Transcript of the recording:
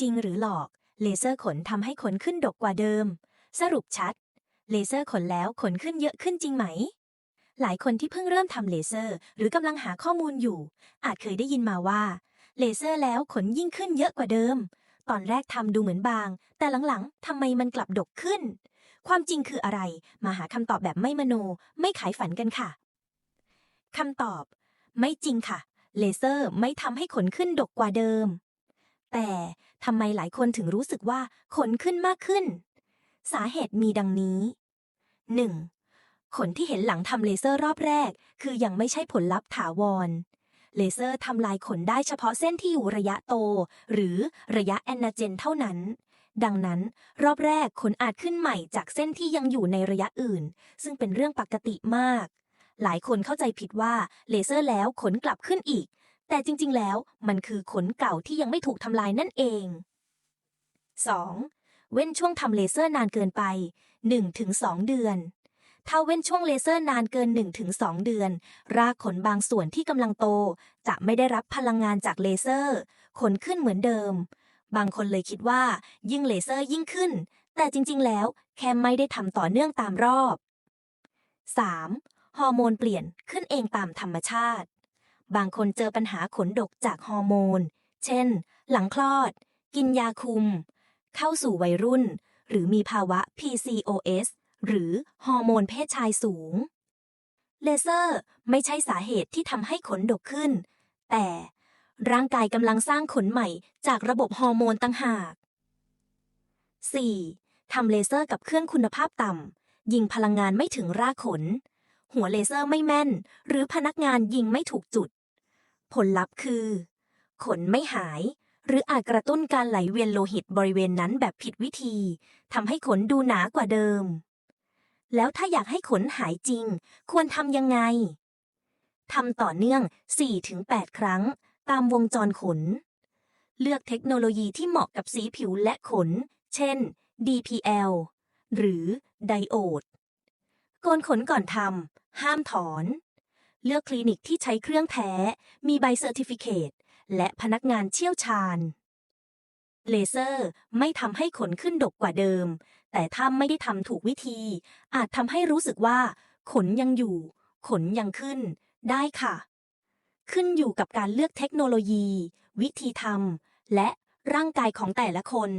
จริงหรือหลอก เลเซอร์ขนทำให้ขนขึ้นดกกว่าเดิม สรุปชัด เลเซอร์ขนแล้วขนขึ้นเยอะขึ้นจริงไหม หลายคนที่เพิ่งเริ่มทำเลเซอร์ หรือกำลังหาข้อมูลอยู่ อาจเคยได้ยินมาว่า เลเซอร์แล้วขนยิ่งขึ้นเยอะกว่าเดิม ตอนแรกทำดูเหมือนบาง แต่หลังๆทำไมมันกลับดกขึ้น ความจริงคืออะไร มาหาคำตอบแบบไม่มโน ไม่ขายฝันกันค่ะคำตอบ ไม่จริงค่ะ เลเซอร์ไม่ทำให้ขนขึ้นดกกว่าเดิม แต่ทำไมหลายคนถึงรู้สึกว่าขนขึ้นมากขึ้น สาเหตุมีดังนี้ 1. ขนที่เห็นหลังทำเลเซอร์รอบแรก คือยังไม่ใช่ผลลัพธ์ถาวร เลเซอร์ทำลายขนได้เฉพาะเส้นที่อยู่ระยะโต หรือระยะแอนนาเจนเท่านั้น ดังนั้น รอบแรกขนอาจขึ้นใหม่จากเส้นที่ยังอยู่ในระยะอื่น ซึ่งเป็นเรื่องปกติมากหลายคนเข้าใจผิดว่าเลเซอร์แล้วขนกลับขึ้นอีก แต่จริงๆ แล้วมันคือขนเก่าที่ยังไม่ถูกทำลายนั่นเอง 2. เว้นช่วงทำเลเซอร์นานเกินไป 1-2 เดือน ถ้าเว้นช่วงเลเซอร์นานเกิน 1-2 เดือน รากขนบางส่วนที่กำลังโต จะไม่ได้รับพลังงานจากเลเซอร์ ขนขึ้นเหมือนเดิม บางคนเลยคิดว่า ยิ่งเลเซอร์ยิ่งขึ้น แต่จริงๆ แล้วแค่ไม่ได้ทำต่อเนื่องตามรอบ 3. ฮอร์โมนเปลี่ยนขึ้นเองตามธรรมชาติ บางคนเจอปัญหาขนดกจากฮอร์โมน เช่น หลังคลอด กินยาคุม เข้าสู่วัยรุ่น หรือมีภาวะ PCOS หรือฮอร์โมนเพศชายสูง เลเซอร์ไม่ใช่สาเหตุที่ทำให้ขนดกขึ้น แต่ร่างกายกำลังสร้างขนใหม่จากระบบฮอร์โมนต่างหาก 4. ทำเลเซอร์กับเครื่องคุณภาพต่ำ ยิงพลังงานไม่ถึงรากขน หัวเลเซอร์ไม่แม่น หรือพนักงานยิงไม่ถูกจุด ผลลัพธ์คือ ขนไม่หาย หรืออาจกระตุ้นการไหลเวียนโลหิตบริเวณนั้นแบบผิดวิธีทำให้ขนดูหนากว่าเดิม แล้วถ้าอยากให้ขนหายจริง ควรทำยังไงทำต่อเนื่อง 4-8 ครั้ง ตามวงจรขน เลือกเทคโนโลยีที่เหมาะกับสีผิวและขน เช่น DPL หรือไดโอด กนขนก่อนทำ ห้ามถอน เลือกคลินิกที่ใช้เครื่องแท้ มีใบเซอร์ติฟิเคตและพนักงานเชี่ยวชาญ เลเซอร์ไม่ทำให้ขนขึ้นดกกว่าเดิม แต่ถ้าไม่ได้ทำถูกวิธี อาจทำให้รู้สึกว่า ขนยังอยู่ ขนยังขึ้น ได้ค่ะ ขึ้นอยู่กับการเลือกเทคโนโลยี วิธีทำและร่างกายของแต่ละคน